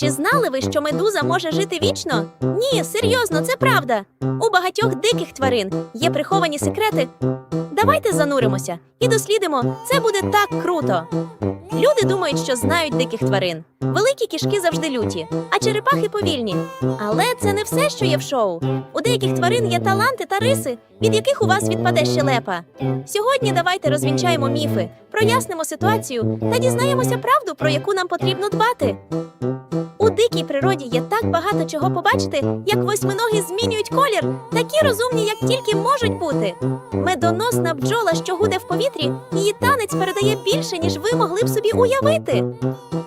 Чи знали ви, що медуза може жити вічно? Ні, серйозно, це правда. У багатьох диких тварин є приховані секрети. Давайте зануримося і дослідимо. Це буде так круто. Люди думають, що знають диких тварин. Великі кішки завжди люті, а черепахи повільні. Але це не все, що є в шоу. У деяких тварин є таланти та риси, від яких у вас відпаде щелепа. Сьогодні давайте розвінчаємо міфи, прояснимо ситуацію та дізнаємося правду, про яку нам потрібно дбати. Дикій природі є так багато чого побачити, як восьминоги змінюють колір, такі розумні, як тільки можуть бути. Медоносна бджола, що гуде в повітрі, її танець передає більше, ніж ви могли б собі уявити.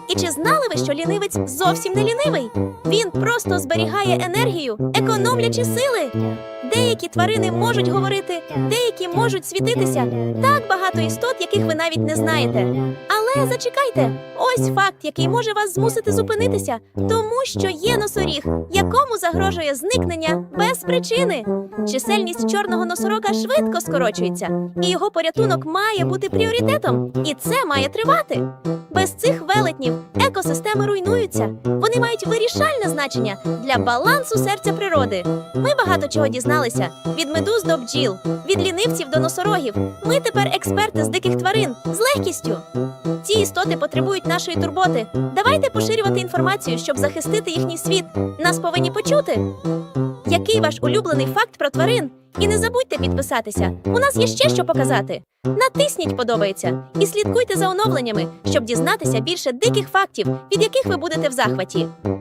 І чи знали ви, що лінивець зовсім не лінивий? Він просто зберігає енергію, економлячи сили. Деякі тварини можуть говорити, деякі можуть світитися. Так багато істот, яких ви навіть не знаєте. Але зачекайте, ось факт, який може вас змусити зупинитися, тому що є носоріг, якому загрожує зникнення без причини. Чисельність чорного носорога швидко скорочується, і його порятунок має бути пріоритетом, і це має тривати. Без цих велетнів екосистеми руйнуються. Вони мають вирішальне значення для балансу серця природи. Ми багато чого дізналися від медуз до бджіл, від лінивців до носорогів. Ми тепер експерти з диких тварин з легкістю. Ці істоти потребують нашої турботи. Давайте поширювати інформацію, щоб захистити їхній світ. Нас повинні почути. Який ваш улюблений факт про тварин? І не забудьте підписатися. У нас є ще що показати. Натисніть подобається і слідкуйте за оновленнями, щоб дізнатися більше диких фактів, від яких ви будете в захваті.